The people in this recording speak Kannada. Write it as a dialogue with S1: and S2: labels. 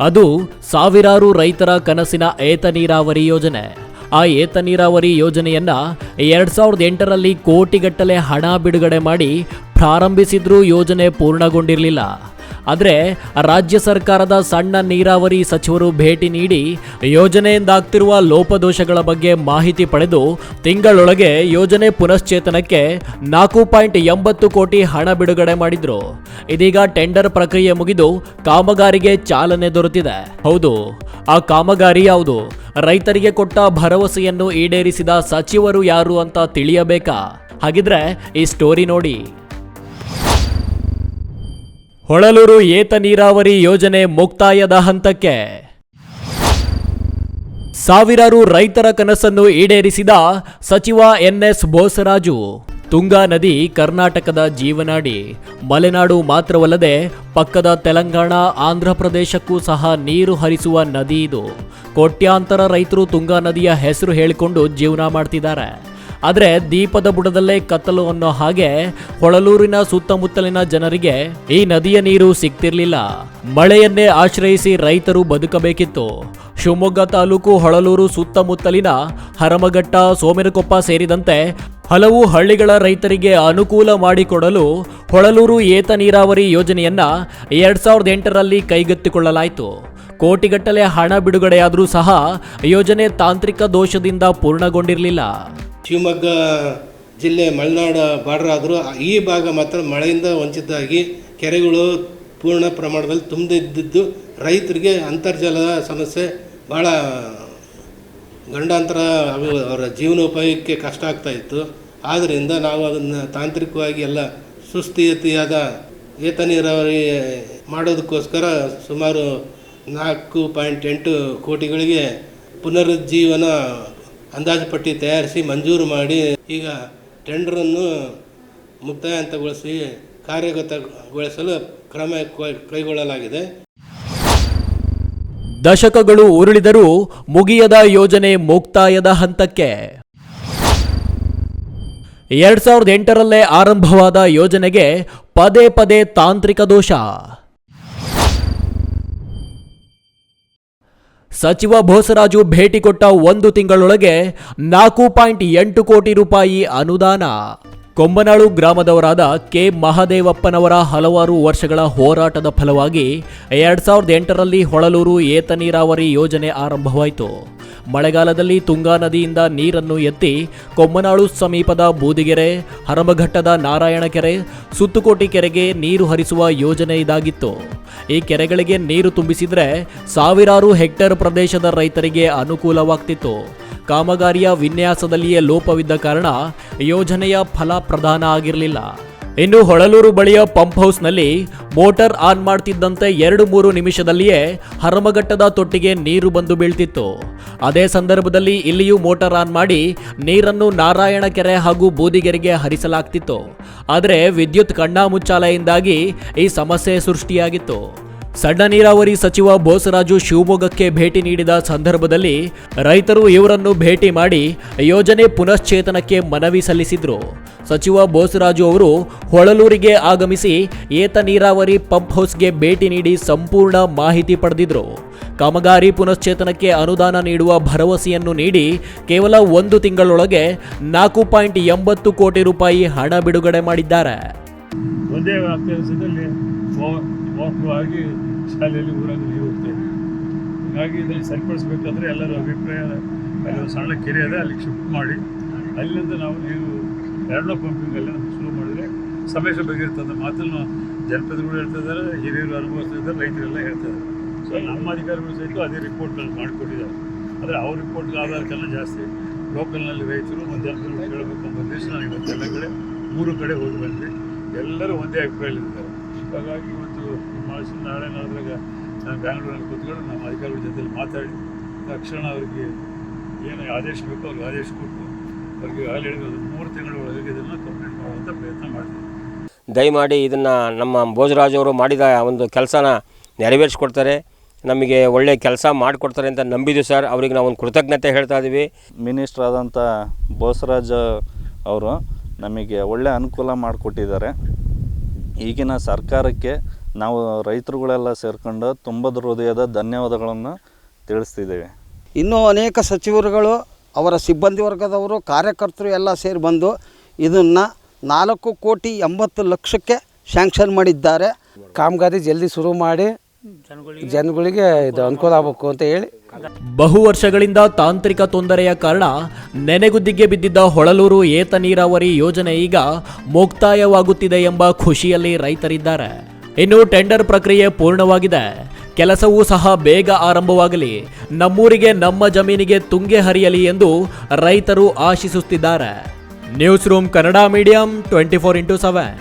S1: ಅದು ಸಾವಿರಾರು ರೈತರ ಕನಸಿನ ಏತ ನೀರಾವರಿ ಯೋಜನೆ. ಆ ಏತ ನೀರಾವರಿ ಯೋಜನೆಯನ್ನ ಎರಡ್ ಸಾವಿರದ ಎಂಟರಲ್ಲಿ ಕೋಟಿಗಟ್ಟಲೆ ಹಣ ಬಿಡುಗಡೆ ಮಾಡಿ ಪ್ರಾರಂಭಿಸಿದ್ರೂ ಯೋಜನೆ ಪೂರ್ಣಗೊಂಡಿರಲಿಲ್ಲ. ಆದರೆ ರಾಜ್ಯ ಸರ್ಕಾರದ ಸಣ್ಣ ನೀರಾವರಿ ಸಚಿವರು ಭೇಟಿ ನೀಡಿ ಯೋಜನೆಯಿಂದಾಗ್ತಿರುವ ಲೋಪದೋಷಗಳ ಬಗ್ಗೆ ಮಾಹಿತಿ ಪಡೆದು ತಿಂಗಳೊಳಗೆ ಯೋಜನೆ ಪುನಶ್ಚೇತನಕ್ಕೆ ನಾಲ್ಕು ಪಾಯಿಂಟ್ ಎಂಬತ್ತು ಕೋಟಿ ಹಣ ಬಿಡುಗಡೆ ಮಾಡಿದ್ರು. ಇದೀಗ ಟೆಂಡರ್ ಪ್ರಕ್ರಿಯೆ ಮುಗಿದು ಕಾಮಗಾರಿಗೆ ಚಾಲನೆ ದೊರೆತಿದೆ. ಹೌದು, ಆ ಕಾಮಗಾರಿ ಯಾವುದು? ರೈತರಿಗೆ ಕೊಟ್ಟ ಭರವಸೆಯನ್ನು ಈಡೇರಿಸಿದ ಸಚಿವರು ಯಾರು ಅಂತ ತಿಳಿಯಬೇಕಾ? ಹಾಗಿದ್ರೆ ಈ ಸ್ಟೋರಿ ನೋಡಿ. ಹೊಳಲೂರು ಏತ ನೀರಾವರಿ ಯೋಜನೆ ಮುಕ್ತಾಯದ ಹಂತಕ್ಕೆ. ಸಾವಿರಾರು ರೈತರ ಕನಸನ್ನು ಈಡೇರಿಸಿದ ಸಚಿವ ಎನ್ಎಸ್ ಬೋಸರಾಜು. ತುಂಗಾ ನದಿ ಕರ್ನಾಟಕದ ಜೀವನಾಡಿ. ಮಲೆನಾಡು ಮಾತ್ರವಲ್ಲದೆ ಪಕ್ಕದ ತೆಲಂಗಾಣ, ಆಂಧ್ರ ಪ್ರದೇಶಕ್ಕೂ ಸಹ ನೀರು ಹರಿಸುವ ನದಿ ಇದು. ಕೋಟ್ಯಾಂತರ ರೈತರು ತುಂಗಾ ನದಿಯ ಹೆಸರು ಹೇಳಿಕೊಂಡು ಜೀವನ ಮಾಡ್ತಿದ್ದಾರೆ. ಆದರೆ ದೀಪದ ಬುಡದಲ್ಲೇ ಕತ್ತಲು ಅನ್ನೋ ಹಾಗೆ ಹೊಳಲೂರಿನ ಸುತ್ತಮುತ್ತಲಿನ ಜನರಿಗೆ ಈ ನದಿಯ ನೀರು ಸಿಗ್ತಿರ್ಲಿಲ್ಲ. ಮಳೆಯನ್ನೇ ಆಶ್ರಯಿಸಿ ರೈತರು ಬದುಕಬೇಕಿತ್ತು. ಶಿವಮೊಗ್ಗ ತಾಲೂಕು ಹೊಳಲೂರು ಸುತ್ತಮುತ್ತಲಿನ ಹರಮಘಟ್ಟ, ಸೋಮೆನಕೊಪ್ಪ ಸೇರಿದಂತೆ ಹಲವು ಹಳ್ಳಿಗಳ ರೈತರಿಗೆ ಅನುಕೂಲ ಮಾಡಿಕೊಡಲು ಹೊಳಲೂರು ಏತ ನೀರಾವರಿ ಯೋಜನೆಯನ್ನ ಎರಡ್ ಸಾವಿರದ ಎಂಟರಲ್ಲಿ ಕೈಗೆತ್ತಿಕೊಳ್ಳಲಾಯಿತು. ಕೋಟಿಗಟ್ಟಲೆ ಹಣ ಬಿಡುಗಡೆಯಾದರೂ ಸಹ ಯೋಜನೆ ತಾಂತ್ರಿಕ ದೋಷದಿಂದ ಪೂರ್ಣಗೊಂಡಿರಲಿಲ್ಲ.
S2: ಶಿವಮೊಗ್ಗ ಜಿಲ್ಲೆ ಮಲೆನಾಡು ಬಾರ್ಡರ್ ಆದರೂ ಈ ಭಾಗ ಮಾತ್ರ ಮಳೆಯಿಂದ ವಂಚಿತವಾಗಿ ಕೆರೆಗಳು ಪೂರ್ಣ ಪ್ರಮಾಣದಲ್ಲಿ ತುಂಬಿದ್ದಿದ್ದು ರೈತರಿಗೆ ಅಂತರ್ಜಲದ ಸಮಸ್ಯೆ ಭಾಳ ಗಂಡಾಂತರ ಅವು, ಅವರ ಜೀವನೋಪಾಯಕ್ಕೆ ಕಷ್ಟ ಆಗ್ತಾ ಇತ್ತು. ಆದ್ದರಿಂದ ನಾವು ಅದನ್ನು ತಾಂತ್ರಿಕವಾಗಿ ಎಲ್ಲ ಸುಸ್ಥಿತಿಯಾದ ಏತ ನೀರಾವರಿ ಮಾಡೋದಕ್ಕೋಸ್ಕರ ಸುಮಾರು ನಾಲ್ಕು ಪಾಯಿಂಟ್ ಎಂಟು ಕೋಟಿಗಳಿಗೆ ಪುನರುಜ್ಜೀವನ ಅಂದಾಜು ಪಟ್ಟಿ ತಯಾರಿಸಿ ಮಂಜೂರು ಮಾಡಿ ಈಗ ಟೆಂಡರನ್ನು ಮುಕ್ತಾಯಂತಗೊಳಿಸಿ ಕಾರ್ಯಗತಗೊಳಿಸಲು ಕ್ರಮ ಕೈಗೊಳ್ಳಲಾಗಿದೆ.
S1: ದಶಕಗಳು ಉರುಳಿದರೂ ಮುಗಿಯದ ಯೋಜನೆ ಮುಕ್ತಾಯದ ಹಂತಕ್ಕೆ. ಎರಡ್ ಸಾವಿರದ ಎಂಟರಲ್ಲೇ ಆರಂಭವಾದ ಯೋಜನೆಗೆ ಪದೇ ಪದೇ ತಾಂತ್ರಿಕ ದೋಷ. ಸಚಿವ ಬೋಸರಾಜು ಭೇಟಿ ಕೊಟ್ಟ ಒಂದು ತಿಂಗಳೊಳಗೆ ನಾಲ್ಕು ಪಾಯಿಂಟ್ ಎಂಟು ಕೋಟಿ ರೂಪಾಯಿ ಅನುದಾನ. ಕೊಂಬನಾಳು ಗ್ರಾಮದವರಾದ ಕೆ. ಮಹದೇವಪ್ಪನವರ ಹಲವಾರು ವರ್ಷಗಳ ಹೋರಾಟದ ಫಲವಾಗಿ ಎರಡ್ ಸಾವಿರದ ಎಂಟರಲ್ಲಿ ಹೊಳಲೂರು ಏತ ನೀರಾವರಿ ಯೋಜನೆ ಆರಂಭವಾಯಿತು. ಮಳೆಗಾಲದಲ್ಲಿ ತುಂಗಾ ನದಿಯಿಂದ ನೀರನ್ನು ಎತ್ತಿ ಕೊಮ್ಮನಾಳು ಸಮೀಪದ ಬೂದಿಗೆರೆ, ಹರಮಘಟ್ಟದ ನಾರಾಯಣ ಕೆರೆ ಸುತ್ತುಕೋಟಿ ಕೆರೆಗೆ ನೀರು ಹರಿಸುವ ಯೋಜನೆ ಇದಾಗಿತ್ತು. ಈ ಕೆರೆಗಳಿಗೆ ನೀರು ತುಂಬಿಸಿದರೆ ಸಾವಿರಾರು ಹೆಕ್ಟೇರ್ ಪ್ರದೇಶದ ರೈತರಿಗೆ ಅನುಕೂಲವಾಗ್ತಿತ್ತು. ಕಾಮಗಾರಿಯ ವಿನ್ಯಾಸದಲ್ಲಿಯೇ ಲೋಪವಿದ್ದ ಕಾರಣ ಯೋಜನೆಯ ಫಲ ಪ್ರಧಾನ ಆಗಿರಲಿಲ್ಲ. ಇನ್ನು ಹೊಳಲೂರು ಬಳಿಯ ಪಂಪ್ ಹೌಸ್ನಲ್ಲಿ ಮೋಟಾರ್ ಆನ್ ಮಾಡ್ತಿದ್ದಂತೆ ಎರಡು ಮೂರು ನಿಮಿಷದಲ್ಲಿಯೇ ಹರಮಘಟ್ಟದ ತೊಟ್ಟಿಗೆ ನೀರು ಬಂದು ಬೀಳ್ತಿತ್ತು. ಅದೇ ಸಂದರ್ಭದಲ್ಲಿ ಇಲ್ಲಿಯೂ ಮೋಟಾರ್ ಆನ್ ಮಾಡಿ ನೀರನ್ನು ನಾರಾಯಣ ಕೆರೆ ಹಾಗೂ ಬೂದಿಗೆರೆಗೆ ಹರಿಸಲಾಗ್ತಿತ್ತು. ಆದರೆ ವಿದ್ಯುತ್ ಕಣ್ಣಾಮುಚ್ಚಾಲೆಯಿಂದಾಗಿ ಈ ಸಮಸ್ಯೆ ಸೃಷ್ಟಿಯಾಗಿತ್ತು. ಸಣ್ಣ ನೀರಾವರಿ ಸಚಿವ ಬೋಸರಾಜು ಶಿವಮೊಗ್ಗಕ್ಕೆ ಭೇಟಿ ನೀಡಿದ ಸಂದರ್ಭದಲ್ಲಿ ರೈತರು ಇವರನ್ನು ಭೇಟಿ ಮಾಡಿ ಯೋಜನೆ ಪುನಶ್ಚೇತನಕ್ಕೆ ಮನವಿ ಸಲ್ಲಿಸಿದ್ರು. ಸಚಿವ ಬೋಸರಾಜು ಅವರು ಹೊಳಲೂರಿಗೆ ಆಗಮಿಸಿ ಏತ ನೀರಾವರಿ ಪಂಪ್ ಹೌಸ್ಗೆ ಭೇಟಿ ನೀಡಿ ಸಂಪೂರ್ಣ ಮಾಹಿತಿ ಪಡೆದಿದ್ರು. ಕಾಮಗಾರಿ ಪುನಶ್ಚೇತನಕ್ಕೆ ಅನುದಾನ ನೀಡುವ ಭರವಸೆಯನ್ನು ನೀಡಿ ಕೇವಲ ಒಂದು ತಿಂಗಳೊಳಗೆ ನಾಲ್ಕು ಪಾಯಿಂಟ್ ಎಂಬತ್ತು ಕೋಟಿ ರೂಪಾಯಿ ಹಣ ಬಿಡುಗಡೆ ಮಾಡಿದ್ದಾರೆ.
S3: ಓವರ್ಫ್ಲೋ ಆಗಿ ಶಾಲೆಯಲ್ಲಿ ಊರಾಗ ನೀರು ಹೋಗ್ತಾ ಇದೆ ಹೀಗಾಗಿ ಇದನ್ನು ಸರಿಪಡಿಸ್ಬೇಕಂದ್ರೆ ಎಲ್ಲರ ಅಭಿಪ್ರಾಯ, ಅಲ್ಲಿ ಸಣ್ಣ ಕೆರೆ ಇದೆ, ಅಲ್ಲಿಗೆ ಶಿಫ್ಟ್ ಮಾಡಿ. ಅಲ್ಲಿಂದ ನಾವು ನೀರು ಎರಡನೇ ಪಂಪಿಂಗ್ ಶುರು ಮಾಡಿದರೆ ಸಮಸ್ಯೆ ಬಗೆಯಿರ್ತದೆ ಮಾತನ್ನು ಜನಪದಗಳು ಹೇಳ್ತಾ ಇದ್ದಾರೆ, ಹಿರಿಯರು ಅನುಭವಿಸ್ತಾ ಇದ್ದಾರೆ, ರೈತರೆಲ್ಲ ಹೇಳ್ತಾರೆ ಸೊ ನಮ್ಮ ಅಧಿಕಾರಿಗಳು ಸಹಿತ ಅದೇ ರಿಪೋರ್ಟ್ನಲ್ಲಿ ಮಾಡಿಕೊಟ್ಟಿದ್ದಾರೆ. ಆದರೆ ಅವ್ರ ರಿಪೋರ್ಟ್ಗೆ ಆಧಾರಕ್ಕೆಲ್ಲ ಜಾಸ್ತಿ. ಲೋಕಲ್ನಲ್ಲಿ ರೈತರು ಮತ್ತು ಜನಪದಗಳು ಕೇಳಬೇಕು ಅನ್ನೋ ಉದ್ದೇಶ ನಾನು ಇವತ್ತೆಲ್ಲ ಕಡೆ, ಮೂರು ಕಡೆ ಹೋಗಿ ಬಂದ್ವಿ. ಎಲ್ಲರೂ ಒಂದೇ ಅಭಿಪ್ರಾಯದಲ್ಲಿದ್ದಾರೆ. ಹಾಗಾಗಿ ಮಾಡಿಸಿ ನಾಳೆ ನಾದ್ರಾಗ ನಾನು ಬ್ಯಾಂಗ್ಳೂರಲ್ಲಿ ಕೂತ್ಕೊಂಡು ನಮ್ಮ ಅಧಿಕಾರಿಗಳ ಜೊತೆಲಿ ಮಾತಾಡಿ ತಕ್ಷಣ ಅವರಿಗೆ ಏನು ಆದೇಶ ಬೇಕೋ ಅವ್ರಿಗೆ ಆದೇಶ ಕೊಟ್ಟು ಅವ್ರಿಗೆ ಆಗಲೇ ಹೇಳಿದ್ರು ಮೂರು ತಿಂಗಳ ಒಳಗೆ ಇದನ್ನು ಕಂಪ್ಲೀಟ್ ಮಾಡುವಂಥ ಪ್ರಯತ್ನ ಮಾಡ್ತೀವಿ.
S4: ದಯಮಾಡಿ ಇದನ್ನು ನಮ್ಮ ಭೋಜರಾಜ್ ಅವರು ಮಾಡಿದ ಒಂದು ಕೆಲಸನ ನೆರವೇರಿಸ್ಕೊಡ್ತಾರೆ. ನಮಗೆ ಒಳ್ಳೆ ಕೆಲಸ ಮಾಡಿಕೊಡ್ತಾರೆ ಅಂತ ನಂಬಿದ್ದು ಸರ್. ಅವ್ರಿಗೆ ನಾವು ಒಂದು ಕೃತಜ್ಞತೆ ಹೇಳ್ತಾ ಇದ್ದೀವಿ.
S5: ಮಿನಿಸ್ಟ್ರ್ ಆದಂಥ ಬೋಸರಾಜ್ ಅವರು ನಮಗೆ ಒಳ್ಳೆ ಅನುಕೂಲ ಮಾಡಿಕೊಟ್ಟಿದ್ದಾರೆ. ಈಗಿನ ಸರ್ಕಾರಕ್ಕೆ ನಾವು ರೈತರುಗಳೆಲ್ಲ ಸೇರ್ಕೊಂಡು ತುಂಬದ ಹೃದಯದ ಧನ್ಯವಾದಗಳನ್ನು ತಿಳಿಸ್ತಿದ್ದೇವೆ.
S6: ಇನ್ನೂ ಅನೇಕ ಸಚಿವರುಗಳು ಅವರ ಸಿಬ್ಬಂದಿ ವರ್ಗದವರು ಕಾರ್ಯಕರ್ತರು ಎಲ್ಲ ಸೇರಿ ಬಂದು ಇದನ್ನು ನಾಲ್ಕು ಕೋಟಿ ಎಂಬತ್ತು ಲಕ್ಷಕ್ಕೆ ಶ್ಯಾಂಕ್ಷನ್ ಮಾಡಿದ್ದಾರೆ.
S7: ಕಾಮಗಾರಿ ಜಲ್ದಿ ಶುರು ಮಾಡಿ ಜನಗಳಿಗೆ ಇದು ಅನುಕೂಲ ಆಗಬೇಕು ಅಂತ ಹೇಳಿ.
S1: ಬಹು ವರ್ಷಗಳಿಂದ ತಾಂತ್ರಿಕ ತೊಂದರೆಯ ಕಾರಣ ನೆನೆಗುದ್ದಿಗೆ ಬಿದ್ದಿದ್ದ ಹೊಳಲೂರು ಏತ ನೀರಾವರಿ ಯೋಜನೆ ಈಗ ಮುಕ್ತಾಯವಾಗುತ್ತಿದೆ ಎಂಬ ಖುಷಿಯಲ್ಲಿ ರೈತರಿದ್ದಾರೆ. ಇನ್ನು ಟೆಂಡರ್ ಪ್ರಕ್ರಿಯೆ ಪೂರ್ಣವಾಗಿದೆ. ಕೆಲಸವೂ ಸಹ ಬೇಗ ಆರಂಭವಾಗಲಿ. ನಮ್ಮೂರಿಗೆ ನಮ್ಮ ಜಮೀನಿಗೆ ತುಂಗೆ ಹರಿಯಲಿ ಎಂದು ರೈತರು ಆಶಿಸುತ್ತಿದ್ದಾರೆ. News room Kannada medium twenty four into seven.